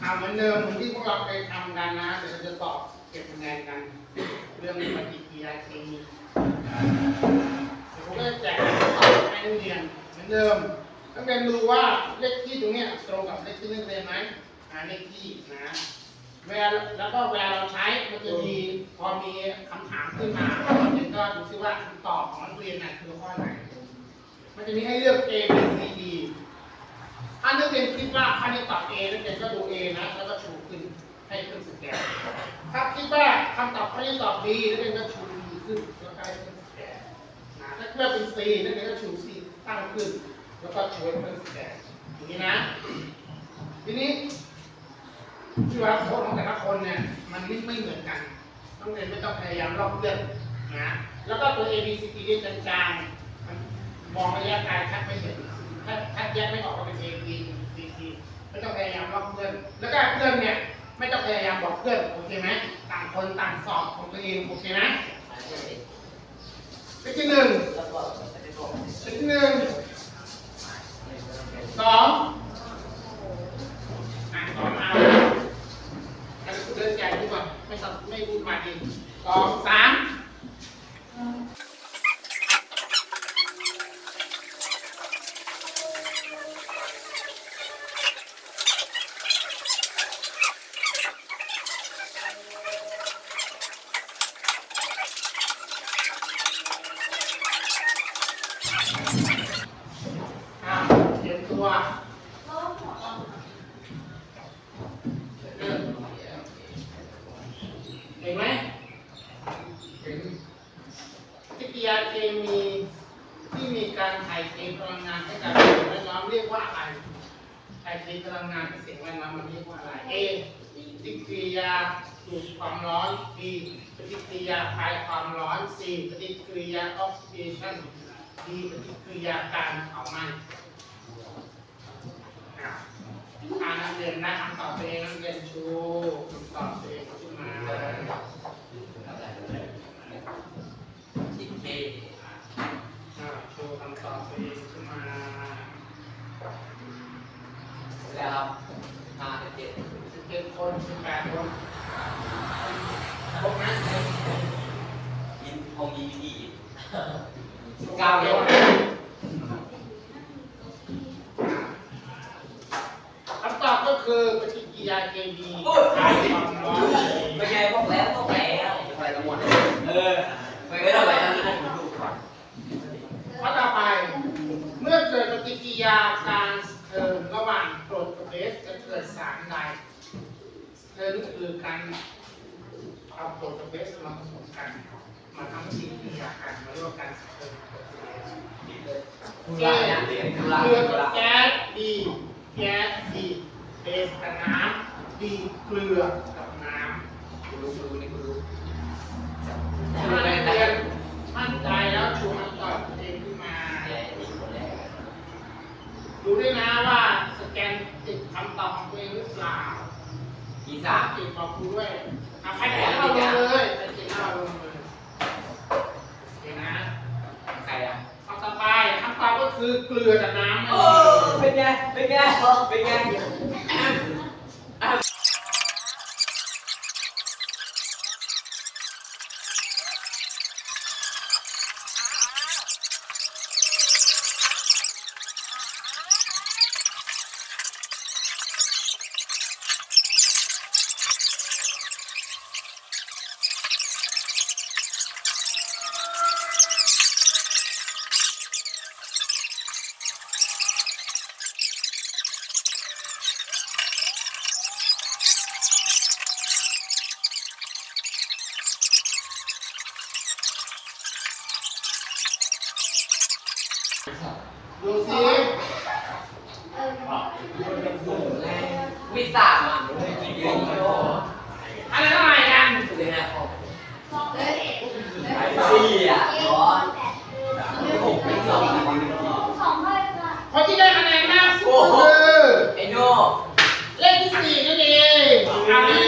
ทำเหมือนเดิมเหมือนที่พวกเราเคยทำกันนะเดี๋ยวเราจะสอบเก็บคะแนนกัน เรื่องปฏิกิริยาเคมีเดี๋ยวผมก็จะแจกสอบให้นักเรียนเหมือนเดิมนักเรียนดูว่าเลขที่ตรงเนี้ยตรงกับเลขที่นักเรียนไหมหาเลขที่นะเวลาแล้วก็เวลาเราใช้มันจะมีพอมีคำถามขึ้นมาเราจะก็ดูซิว่าคำตอบของนักเรียนน่ะคือข้อไหน มันจะมีให้เลือก A B C นักเรียนคิดว่าข้อนี้ตอบ A นักเรียนก็ดู A นะ แล้วก็ชูขึ้นให้ขึ้นสแกนถ้าคิดว่าคำตอบข้อนี้ตอบ B นักเรียนก็ชู B ขึ้นแล้วก็ให้ขึ้นสแกนนะถ้าเลือกเป็น C นักเรียนก็ชู C ตั้งขึ้น แล้วก็ชูให้ขึ้นสแกนอย่างนี้นะ ทีนี้ที่ว่าโค้ดของแต่ละคนเนี่ยมันไม่ไม่เหมือนกันต้องเรียนไม่ต้องพยายามลอกเลือกนะแล้วก็ตัว A B C D จางๆมันมองระยะไกลชัดไม่เห็น ถ้าถ้าแยกไม่ออกว่าเป็น A B C D ไม่ต้องพยายามลอกเพื่อน แล้วก็เพื่อนเนี่ยไม่ต้องพยายามบอกเพื่อนโอเคไหมต่างคนต่างสอบของตัวเองโอเคไหมเลขที่หนึ่งเลขที่หนึ่งสองอะสองเอาอันนี้เดินใหญ่ดีกว่าไม่ต้องไม่พูดมาดีสองสาม อ่าเตัวเห็นไหมเห็นปฏิกิริยาเคมีที่มีการถ่ายเทพลังงานให้กับสิ่งแวดล้อมเรียกว่าอะไรถ่ายเทพลังงานให้สิ่งแวดล้อมมันเรียกว่าอะไร A ปฏิกิริยาดูดความร้อน B ปฏิกิริยาคลายความร้อน C ปฏิกิริยาออกซิเดชัน D ปฏิกิริยาการเผาไหม้ อ่านนักเรียนได้คำตอบตัวเองนักเรียนชูคำตอบตัวเองขึ้นมาอ่าชูคำตอบตัวเองขึ้นมาสิบเจ็ดคนสิบแปดคนครบไหมเก้าเดียวค คือปฏิกิริยาเคมีคลายความร้อนข้อต่อไป เมื่อเกิดปฏิกิริยาการเทิร์นระหว่างโปรดกับเบสจะเกิดสารใดเทิร์นคือการเอาโปรดกับเบสมาผสมกันมาทำปฏิกิริยากันมารียกว่าการเทิร์นโปรดกับเบสเกลือแก๊สดีแก๊สดี เบสกับน้ำดีเกลือกับน้ำถ้านักเรียนมั่นใจแล้วชูคำตอบตัวเองขึ้นมาดูด้วยนะว่าสแกนติดคำตอบของตัวเองหรือเปล่าติดบอกครูด้วยอะใครเขียนเราลงเลยใครเขียนเราลงเลยโอเคนะคำต่อไปคำตอบก็คือเกลือกับน้ำนั่นเอง have, I have ดูสิวิสามอะอะไรเท่าไหร่กันเลยนะสี่อะร้อนหกไม่สองคนที่ได้คะแนนมากสุดคือไอ้โน่เลขที่สี่นั่นเอง